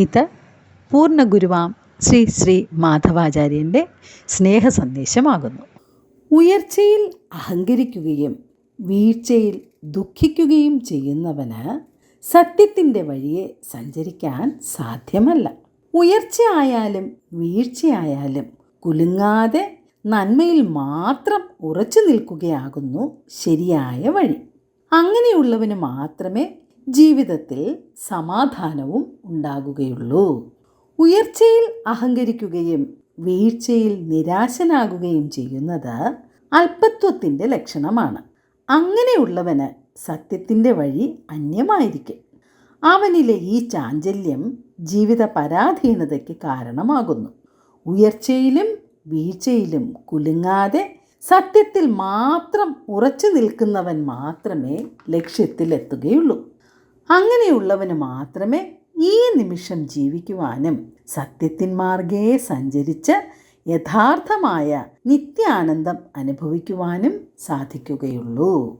ഇത് പൂർണ ഗുരുവാം ശ്രീ ശ്രീ മാധവാചാര്യന്റെ സ്നേഹ സന്ദേശമാകുന്നു ഉയർച്ചയിൽ അഹങ്കരിക്കുകയും വീഴ്ചയിൽ ദുഃഖിക്കുകയും ചെയ്യുന്നവന് സത്യത്തിന്റെ വഴിയെ സഞ്ചരിക്കാൻ സാധ്യമല്ല. ഉയർച്ചയായാലും വീഴ്ചയായാലും കുലുങ്ങാതെ നന്മയിൽ മാത്രം ഉറച്ചു നിൽക്കുകയാകുന്നു ശരിയായ വഴി. അങ്ങനെയുള്ളവന് മാത്രമേ ജീവിതത്തിൽ സമാധാനവും ഉണ്ടാകുകയുള്ളൂ. ഉയർച്ചയിൽ അഹങ്കരിക്കുകയും വീഴ്ചയിൽ നിരാശനാകുകയും ചെയ്യുന്നത് അല്പത്വത്തിന്റെ ലക്ഷണമാണ്. അങ്ങനെയുള്ളവന് സത്യത്തിന്റെ വഴി അന്യമായിരിക്കും. അവനിലെ ഈ ചാഞ്ചല്യം ജീവിത പരാധീനതയ്ക്ക് കാരണമാകുന്നു. ഉയർച്ചയിലും വീഴ്ചയിലും കുലുങ്ങാതെ സത്യത്തിൽ മാത്രം ഉറച്ചു നിൽക്കുന്നവൻ മാത്രമേ ലക്ഷ്യത്തിലെത്തുകയുള്ളൂ. അങ്ങനെയുള്ളവന് മാത്രമേ ഈ നിമിഷം ജീവിക്കുവാനും സത്യത്തിൻ മാർഗേ സഞ്ചരിച്ച് യഥാർത്ഥമായ നിത്യാനന്ദം അനുഭവിക്കുവാനും സാധിക്കുകയുള്ളൂ.